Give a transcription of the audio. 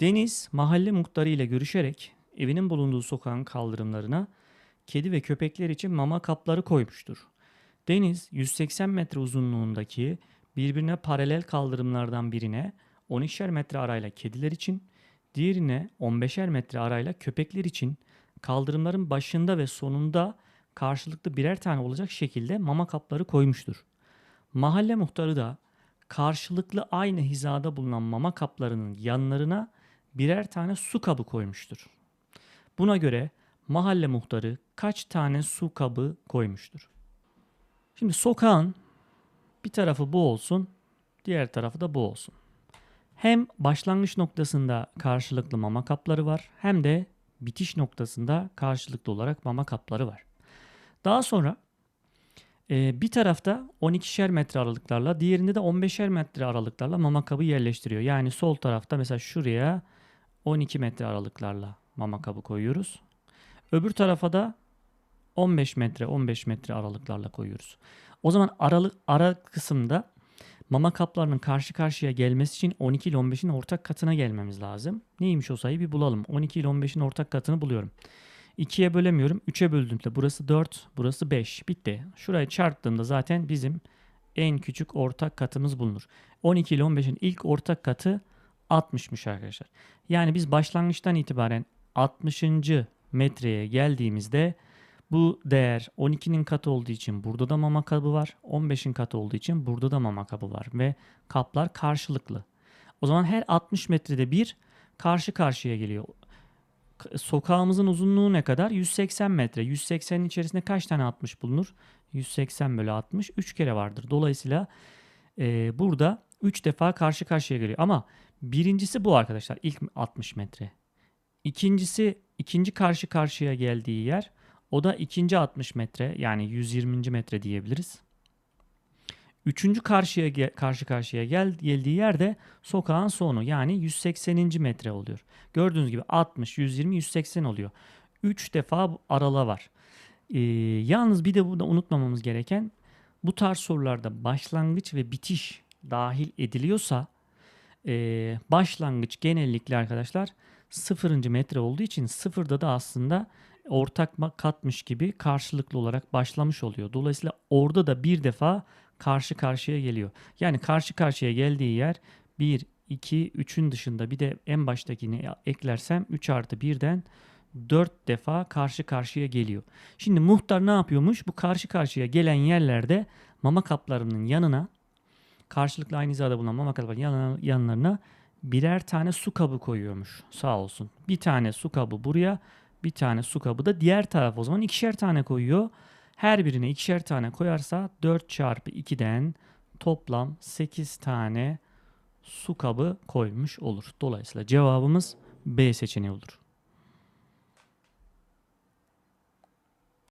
Deniz mahalle muhtarı ile görüşerek evinin bulunduğu sokağın kaldırımlarına kedi ve köpekler için mama kapları koymuştur. Deniz 180 metre uzunluğundaki birbirine paralel kaldırımlardan birine 12'şer metre arayla kediler için, diğerine 15'er metre arayla köpekler için kaldırımların başında ve sonunda karşılıklı birer tane olacak şekilde mama kapları koymuştur. Mahalle muhtarı da karşılıklı aynı hizada bulunan mama kaplarının yanlarına birer tane su kabı koymuştur. Buna göre mahalle muhtarı kaç tane su kabı koymuştur? Şimdi sokağın bir tarafı bu olsun, diğer tarafı da bu olsun. Hem başlangıç noktasında karşılıklı mama kapları var hem de bitiş noktasında karşılıklı olarak mama kapları var. Daha sonra e, bir tarafta 12'şer metre aralıklarla diğerinde de 15'er metre aralıklarla mama kabı yerleştiriyor. Yani sol tarafta mesela şuraya 12 metre aralıklarla mama kabı koyuyoruz. Öbür tarafa da 15 metre 15 metre aralıklarla koyuyoruz. O zaman aralık ara kısımda mama kaplarının karşı karşıya gelmesi için 12 ile 15'in ortak katına gelmemiz lazım. Neymiş o sayı bir bulalım. 12 ile 15'in ortak katını buluyorum. 2'ye bölemiyorum. 3'e böldüğümde burası 4, burası 5. Bitti. Şurayı çarptığımda zaten bizim en küçük ortak katımız bulunur. 12 ile 15'in ilk ortak katı 60'mış arkadaşlar. Yani biz başlangıçtan itibaren 60. metreye geldiğimizde bu değer 12'nin katı olduğu için burada da mama kabı var. 15'in katı olduğu için burada da mama kabı var. Ve kaplar karşılıklı. O zaman her 60 metrede bir karşı karşıya geliyor. Sokağımızın uzunluğu ne kadar? 180 metre. 180'in içerisinde kaç tane 60 bulunur? 180 bölü 60 3 kere vardır. Dolayısıyla e, burada 3 defa karşı karşıya geliyor. Ama birincisi bu arkadaşlar. ilk 60 metre. İkincisi ikinci karşı karşıya geldiği yer o da ikinci 60 metre yani 120. metre diyebiliriz. Üçüncü karşıya karşı karşıya gel geldiği yerde sokağın sonu yani 180. metre oluyor. Gördüğünüz gibi 60, 120, 180 oluyor. 3 defa arala var. Ee, yalnız bir de burada unutmamamız gereken bu tarz sorularda başlangıç ve bitiş dahil ediliyorsa ee, başlangıç genellikle arkadaşlar 0. metre olduğu için sıfırda da aslında ortak katmış gibi karşılıklı olarak başlamış oluyor. Dolayısıyla orada da bir defa karşı karşıya geliyor. Yani karşı karşıya geldiği yer 1, 2, 3'ün dışında bir de en baştakini eklersem 3 artı 1'den 4 defa karşı karşıya geliyor. Şimdi muhtar ne yapıyormuş? Bu karşı karşıya gelen yerlerde mama kaplarının yanına karşılıklı aynı hizada bulunan mama kaplarının yanına, yanlarına birer tane su kabı koyuyormuş. Sağ olsun. Bir tane su kabı buraya, bir tane su kabı da diğer taraf o zaman ikişer tane koyuyor. Her birine ikişer tane koyarsa 4 çarpı 2'den toplam 8 tane su kabı koymuş olur. Dolayısıyla cevabımız B seçeneği olur.